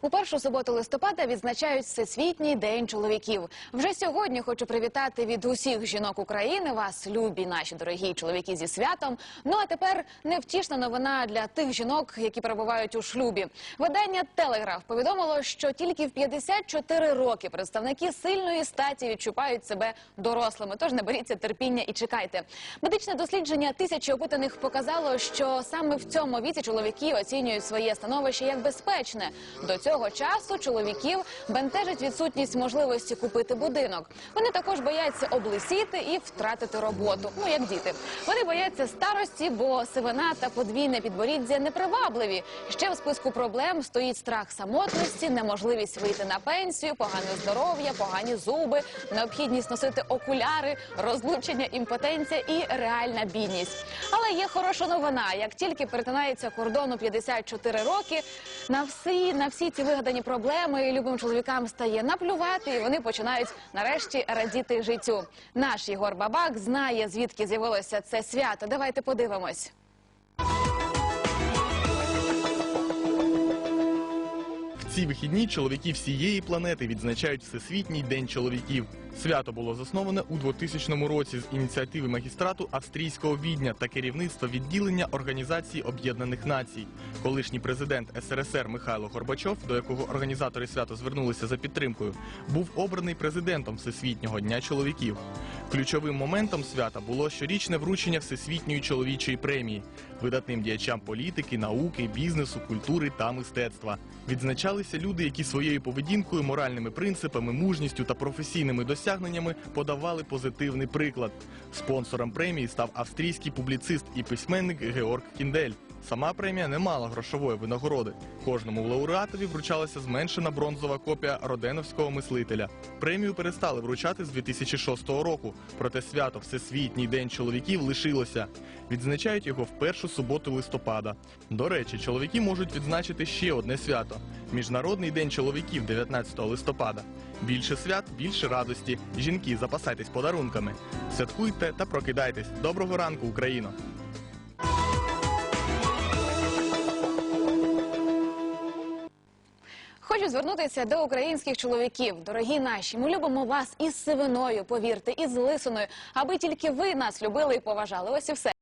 У першу суботу листопада відзначають Всесвітній день чоловіків. Вже сьогодні хочу привітати від усіх жінок України вас, любі наші дорогі чоловіки зі святом. Ну а тепер невтішна новина для тих жінок, які перебувають у шлюбі. Видання Телеграф повідомило, що тільки в 54 роки представники сильної статі відчувають себе дорослими. Тож наберіться терпіння і чекайте. Медичне дослідження тисячі опитаних показало, що саме в цьому віці чоловіки оцінюють своє становище як безпечне. До цього часу чоловіків бентежить відсутність можливості купити будинок. Вони також бояться облисіти і втратити роботу. Ну як діти. Вони бояться старості, бо сивина та подвійне підборіддя непривабливі. Ще в списку проблем стоїть страх самотності, неможливість вийти на пенсію, погане здоров'я, погані зуби, необхідність носити окуляри, розлучення, імпотенція і реальна бідність. Але є хороша новина. Як тільки перетинається кордон у 54 роки, на всі на всі ці вигадані проблеми любим чоловікам стає наплювати, і вони починають нарешті радіти життю. Наш Єгор Бабак знає звідки з'явилося це свято. Давайте подивимось. Ці вихідні чоловіки всієї планети відзначають Всесвітній день чоловіків. Свято було засноване у 2000 році з ініціативи магістрату австрійського відня та керівництва відділення Організації Об'єднаних Націй. Колишній президент СРСР Михайло Горбачов, до якого організатори свята звернулися за підтримкою, був обраний президентом Всесвітнього дня чоловіків. Ключовим моментом свята було щорічне вручення Всесвітньої чоловічої премії видатним діячам політики, науки, бізнесу, культури та мистецтва. Відзначалися люди, які своєю поведінкою, моральними принципами, мужністю та професійними досягненнями подавали позитивний приклад. Спонсором премії став австрійський публіцист і письменник Георг Кіндель. Сама премія не мала грошової винагороди. Кожному лауреатові вручалася зменшена бронзова копія роденовського мислителя. Премію перестали вручати з 2006 року, проте свято Всесвітній день чоловіків лишилося. Відзначають його в першу суботу листопада. До речі, чоловіки можуть відзначити ще одне свято Міжнародний день чоловіків 19 листопада. Більше свят, більше радості. Жінки, запасайтесь подарунками. Святкуйте та прокидайтесь. Доброго ранку, Україно! Хочу звернутися до українських чоловіків. Дорогі наші, ми любимо вас із сивиною, повірте, із лисиною, аби тільки ви нас любили і поважали. Ось і все.